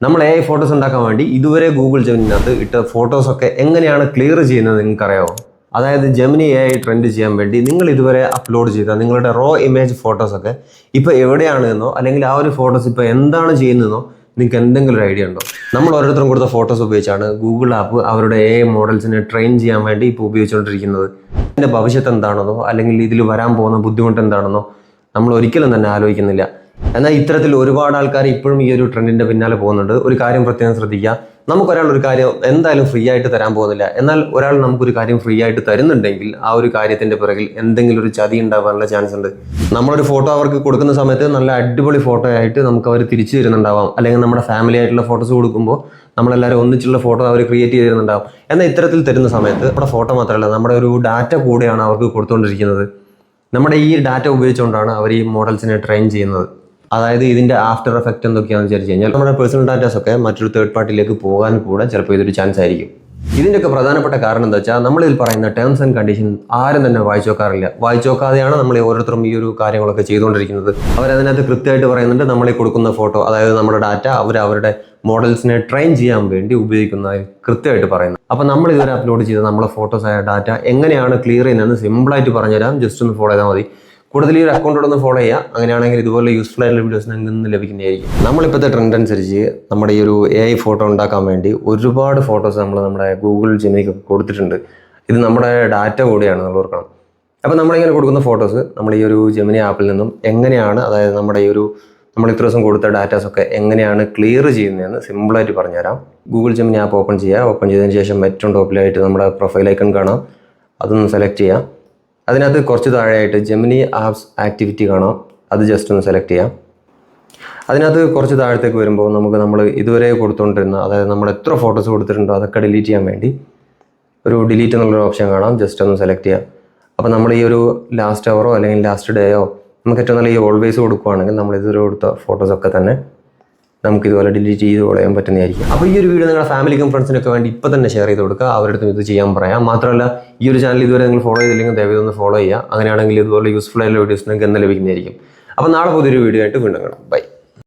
നമ്മൾ A I photos ഉണ്ടാക്കാൻ വേണ്ടി ഇതുവരെ ഗൂഗിൾ ജെമിനകത്ത് ഇട്ട ഫോട്ടോസൊക്കെ എങ്ങനെയാണ് ക്ലിയർ ചെയ്യുന്നത് നിങ്ങൾക്ക് അറിയാമോ അതായത് ജെമിനി എ ഐ ട്രെൻഡ് ചെയ്യാൻ വേണ്ടി നിങ്ങൾ ഇതുവരെ അപ്ലോഡ് ചെയ്ത നിങ്ങളുടെ റോ ഇമേജ് ഫോട്ടോസൊക്കെ ഇപ്പോൾ എവിടെയാണ് എന്നോ അല്ലെങ്കിൽ ആ ഒരു ഫോട്ടോസ് ഇപ്പോൾ എന്താണ് ചെയ്യുന്നതെന്നോ നിങ്ങൾക്ക് എന്തെങ്കിലും ഒരു ഐഡിയ ഉണ്ടോ? നമ്മൾ ഓരോരുത്തരും കൊടുത്ത ഫോട്ടോസ് ഉപയോഗിച്ചാണ് ഗൂഗിൾ ആപ്പ് അവരുടെ എ മോഡൽസിനെ ട്രെയിൻ ചെയ്യാൻ വേണ്ടി ഇപ്പോൾ ഉപയോഗിച്ചുകൊണ്ടിരിക്കുന്നത്. ഇതിന്റെ ഭവിഷ്യത്ത് എന്താണെന്നോ അല്ലെങ്കിൽ ഇതിൽ വരാൻ പോകുന്ന ബുദ്ധിമുട്ട് എന്താണെന്നോ നമ്മൾ ഒരിക്കലും തന്നെ ആലോചിക്കുന്നില്ല. എന്നാൽ ഇത്തരത്തിൽ ഒരുപാട് ആൾക്കാർ ഇപ്പോഴും ഈ ഒരു ട്രെൻഡിന്റെ പിന്നാലെ പോകുന്നുണ്ട്. ഒരു കാര്യം പ്രത്യേകം ശ്രദ്ധിക്കുക. നമുക്ക് ഒരാൾ ഒരു കാര്യം എന്തായാലും ഫ്രീ ആയിട്ട് തരാൻ പോകുന്നില്ല. എന്നാൽ ഒരാൾ നമുക്കൊരു കാര്യം ഫ്രീ ആയിട്ട് തരുന്നുണ്ടെങ്കിൽ ആ ഒരു കാര്യത്തിന്റെ പിറകിൽ എന്തെങ്കിലും ഒരു ചതി ഉണ്ടാവാനുള്ള ചാൻസ് ഉണ്ട്. നമ്മളൊരു ഫോട്ടോ അവർക്ക് കൊടുക്കുന്ന സമയത്ത് നല്ല അടിപൊളി ഫോട്ടോ ആയിട്ട് നമുക്ക് അവർ തിരിച്ചു തരുന്നുണ്ടാവാം. അല്ലെങ്കിൽ നമ്മുടെ ഫാമിലി ആയിട്ടുള്ള ഫോട്ടോസ് കൊടുക്കുമ്പോൾ നമ്മളെല്ലാവരും ഒന്നിച്ചുള്ള ഫോട്ടോ അവർ ക്രിയേറ്റ് ചെയ്തിരുന്നുണ്ടാവും എന്നാൽ ഇത്തരത്തിൽ തരുന്ന സമയത്ത് നമ്മുടെ ഫോട്ടോ മാത്രമല്ല നമ്മുടെ ഒരു ഡാറ്റ കൂടെയാണ് അവർക്ക് കൊടുത്തുകൊണ്ടിരിക്കുന്നത് നമ്മുടെ ഈ ഡാറ്റ ഉപയോഗിച്ചുകൊണ്ടാണ് അവർ ഈ മോഡൽസിനെ ട്രെയിൻ ചെയ്യുന്നത്. അതായത് ഇതിന്റെ ആഫ്റ്റർ എഫക്റ്റ് എന്തൊക്കെയാണെന്ന് വിചാരിച്ചു കഴിഞ്ഞാൽ നമ്മുടെ പേഴ്സണൽ ഡാറ്റാസ് ഒക്കെ മറ്റൊരു തേർഡ് പാർട്ടിയിലേക്ക് പോകാൻ കൂടെ ചിലപ്പോൾ ഇതൊരു ചാൻസ് ആയിരിക്കും. ഇതിന്റെയൊക്കെ പ്രധാനപ്പെട്ട കാരണം എന്താ വെച്ചാൽ നമ്മളിതിൽ പറയുന്ന ടേംസ് ആൻഡ് കണ്ടീഷൻ ആരും തന്നെ വായിച്ചോക്കാറില്ല വായിച്ചോക്കാതെയാണ് നമ്മൾ ഓരോരുത്തരും ഈ ഒരു കാര്യങ്ങളൊക്കെ ചെയ്തുകൊണ്ടിരിക്കുന്നത്. അവരതിനകത്ത് കൃത്യമായിട്ട് പറയുന്നുണ്ട് നമ്മളീ കൊടുക്കുന്ന ഫോട്ടോ അതായത് നമ്മുടെ ഡാറ്റ അവർ അവരുടെ മോഡൽസിനെ ട്രെയിൻ ചെയ്യാൻ വേണ്ടി ഉപയോഗിക്കുന്നതായി കൃത്യമായിട്ട് പറയുന്നത് അപ്പോൾ നമ്മൾ ഇതുവരെ അപ്ലോഡ് ചെയ്ത നമ്മളെ ഫോട്ടോസ് ആയ ഡാറ്റ എങ്ങനെയാണ് ക്ലിയർ ചെയ്യുന്നതെന്ന് സിമ്പിളായിട്ട് പറഞ്ഞുതരാം. ജസ്റ്റ് ഒന്ന് ഫോളോ ചെയ്താൽ മതി. കൂടുതൽ ഈ ഒരു അക്കൗണ്ടോട് ഒന്ന് ഫോളോ ചെയ്യുക. അങ്ങനെയാണെങ്കിൽ ഇതുപോലെ യൂസ്ഫുൾ ആയിട്ടുള്ള വീഡിയോസ് നിങ്ങൾക്ക് നിന്ന് ലഭിക്കുന്നതായിരിക്കും. നമ്മളിപ്പോഴത്തെ ട്രെൻഡ് അനുസരിച്ച് നമ്മുടെ ഈ ഒരു എ ഐ ഫോട്ടോ ഉണ്ടാക്കാൻ വേണ്ടി ഒരുപാട് ഫോട്ടോസ് നമ്മൾ നമ്മുടെ ഗൂഗിൾ ജിമിനിക്ക് കൊടുത്തിട്ടുണ്ട്. ഇത് നമ്മുടെ ഡാറ്റ കൂടിയാണ് നമ്മൾ ഓർക്കണം. അപ്പോൾ നമ്മളിങ്ങനെ കൊടുക്കുന്ന ഫോട്ടോസ് നമ്മൾ ഈ ഒരു ജെമിനി ആപ്പിൽ നിന്നും എങ്ങനെയാണ് അതായത് നമ്മുടെ ഈ ഒരു നമ്മൾ ഇത്ര ദിവസം കൊടുത്ത ഡാറ്റാസൊക്കെ എങ്ങനെയാണ് ക്ലിയർ ചെയ്യുന്നതെന്ന് സിമ്പിളായിട്ട് പറഞ്ഞുതരാം. ഗൂഗിൾ ജെമിനി ആപ്പ് ഓപ്പൺ ചെയ്യുക ഓപ്പൺ ചെയ്തതിന് ശേഷം ഏറ്റവും ടോപ്പിലായിട്ട് നമ്മുടെ പ്രൊഫൈൽ ഐക്കൺ കാണാം. അതൊന്ന് സെലക്ട് ചെയ്യാം. അതിനകത്ത് കുറച്ച് താഴെയായിട്ട് ജെമിനി ആപ്സ് ആക്ടിവിറ്റി കാണാം. അത് ജസ്റ്റ് ഒന്ന് സെലക്ട് ചെയ്യാം. അതിനകത്ത് കുറച്ച് താഴത്തേക്ക് വരുമ്പോൾ നമുക്ക് നമ്മൾ ഇതുവരെ കൊടുത്തുകൊണ്ടിരുന്ന അതായത് നമ്മൾ എത്ര ഫോട്ടോസ് കൊടുത്തിട്ടുണ്ടോ അതൊക്കെ ഡിലീറ്റ് ചെയ്യാൻ വേണ്ടി ഒരു ഡിലീറ്റ് എന്നുള്ളൊരു ഓപ്ഷൻ കാണാം. ജസ്റ്റ് ഒന്ന് സെലക്ട് ചെയ്യാം. അപ്പോൾ നമ്മൾ ഈ ഒരു ലാസ്റ്റ് അവറോ അല്ലെങ്കിൽ ലാസ്റ്റ് ഡേയോ നമുക്ക് ഏറ്റവും നല്ല ഈ ഓൾവേസ് കൊടുക്കുവാണെങ്കിൽ നമ്മൾ ഇതുവരെ കൊടുത്ത ഫോട്ടോസൊക്കെ തന്നെ നമുക്ക് ഇതുപോലെ ഡിലീറ്റ് ചെയ്ത് കളയാൻ പറ്റുന്നതായിരിക്കും. അപ്പോൾ ഈ ഒരു വീഡിയോ നിങ്ങളുടെ ഫാമിലിക്കും ഫ്രണ്ട്സിനൊക്കെ വേണ്ടി ഇപ്പോൾ തന്നെ ഷെയർ ചെയ്ത് കൊടുക്കുക. അവരുടെ ഇത് ചെയ്യാൻ പറയാം. മാത്രമല്ല ഈ ഒരു ചാനൽ ഇതുവരെ നിങ്ങൾ ഫോളോ ചെയ്തില്ലെങ്കിൽ ദയവായി ഒന്ന് ഫോളോ ചെയ്യുക. അങ്ങനെയാണെങ്കിൽ ഇതുപോലെ യൂസ്ഫുൾ ആയിട്ടുള്ള വീഡിയോസ് നിങ്ങൾക്ക് എന്ന് ലഭിക്കുന്നതായിരിക്കും. അപ്പോൾ നാളെ പുതിയൊരു വീഡിയോ ആയിട്ട് വീണ്ടും കാണാം. ബൈ